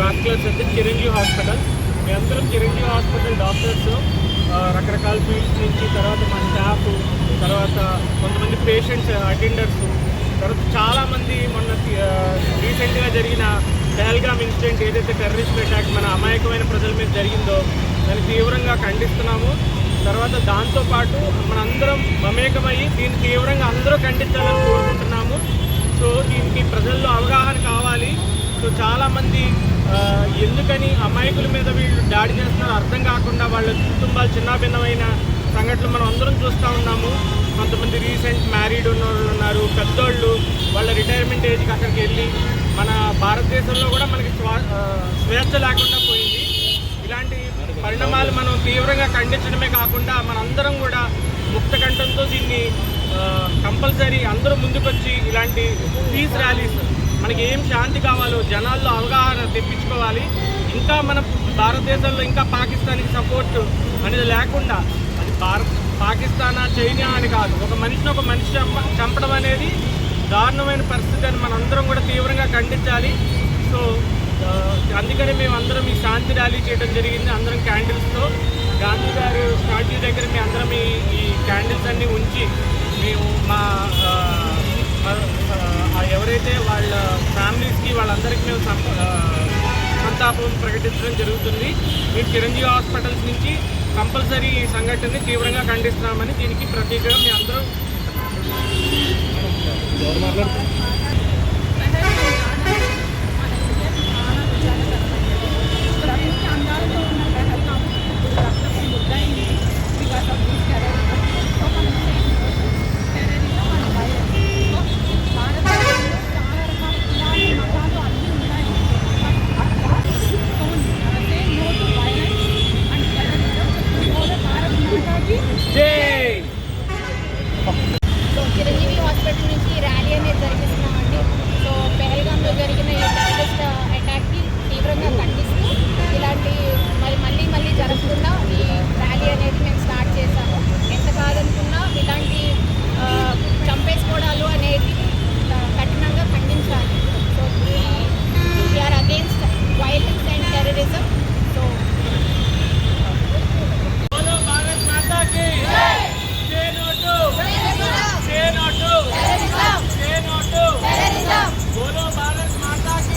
Doctors అయితే Chiranjeevi hospital మేమందరం Chiranjeevi hospital doctors రకరకాల ఫీల్డ్స్ నుంచి తర్వాత మన స్టాఫ్ తర్వాత కొంతమంది పేషెంట్స్ అటెండర్స్ తర్వాత చాలామంది మొన్న రీసెంట్గా జరిగిన పెహల్గామ్ ఇన్సిడెంట్ ఏదైతే టెర్రరిస్ట్ అటాక్ మన అమాయకమైన ప్రజల మీద జరిగిందో దాన్ని తీవ్రంగా ఖండిస్తున్నాము. తర్వాత దాంతోపాటు మనందరం మమేకమయ్యి దీన్ని తీవ్రంగా అందరూ ఖండించాలని కోరుకుంటున్నాము. సో దీనికి ప్రజల్లో అవగాహన కావాలి. సో చాలామంది ఎందుకని అమాయకుల మీద వీళ్ళు దాడి చేస్తున్నారో అర్థం కాకుండా వాళ్ళ కుటుంబాలు చిన్నభిన్నమైన సంఘటనలు మనం అందరం చూస్తూ ఉన్నాం. కొంతమంది రీసెంట్ మ్యారీడ్ ఉన్న వాళ్ళు ఉన్నారు పెద్దోళ్ళు వాళ్ళ రిటైర్మెంట్ ఏజ్కి అక్కడికి వెళ్ళి మన భారతదేశంలో కూడా మనకి స్వా- స్వేచ్ఛ లేకుండా పోయింది. ఇలాంటి పరిణామాలు మనం తీవ్రంగా ఖండించడమే కాకుండా మనందరం కూడా ముక్త కంఠంతో దీన్ని కంపల్సరీ అందరూ ముందుకొచ్చి ఇలాంటి పీస్ ర్యాలీస్ మనకి ఏం శాంతి కావాలో జనాల్లో అవగాహన తెప్పించుకోవాలి. ఇంకా మన భారతదేశంలో ఇంకా పాకిస్తాన్కి సపోర్ట్ అనేది లేకుండా అది భారత్ పాకిస్తానా చైనా అని కాదు. ఒక మనిషిని ఒక మనిషి చంప చంపడం అనేది దారుణమైన పరిస్థితి అని మనందరం కూడా తీవ్రంగా ఖండించాలి. సో అందుకనే అందుకని మేము అందరం ఈ శాంతి ర్యాలీ చేయడం జరిగింది. అందరం క్యాండిల్స్తో. గాంధీ గారు స్టాట్యూ దగ్గర మేము అందరం ఈ క్యాండిల్స్ అన్నీ ఉంచి మేము మా ఎవరైతే వాళ్ళ ఫ్యామిలీస్కి వాళ్ళందరికీ మేము సంతాపం ప్రకటించడం జరుగుతుంది. మీరు చిరంజీవి హాస్పిటల్స్ నుంచి కంపల్సరీ ఈ సంఘటనని తీవ్రంగా ఖండిస్తున్నామని దీనికి ప్రతీకగా మీ అందరూ జై సో చిరంజీవి హాస్పిటల్ నుంచి ర్యాలీ అనేది జరిపిస్తున్నామండి సో పెహల్గాంలో జరిగిన ఈ టెర్రరిస్ట్ అటాక్కి తీవ్రంగా ఖండిస్తూ ఇలాంటి మరి మళ్ళీ మళ్ళీ జరగకుండా ఈ ర్యాలీ అనేది మేము స్టార్ట్ చేశాము ఎంత కాదనుకున్నా ఇలాంటి ఆ, చంపేసుకోవడాలు అనేది ఆ, కఠినంగా ఖండించాలి so we're against violence and terrorism so బోలో భారత్ మాతా కి జై నోటు జై నోటు జై నోటు బోలో భారత్ మాతా కి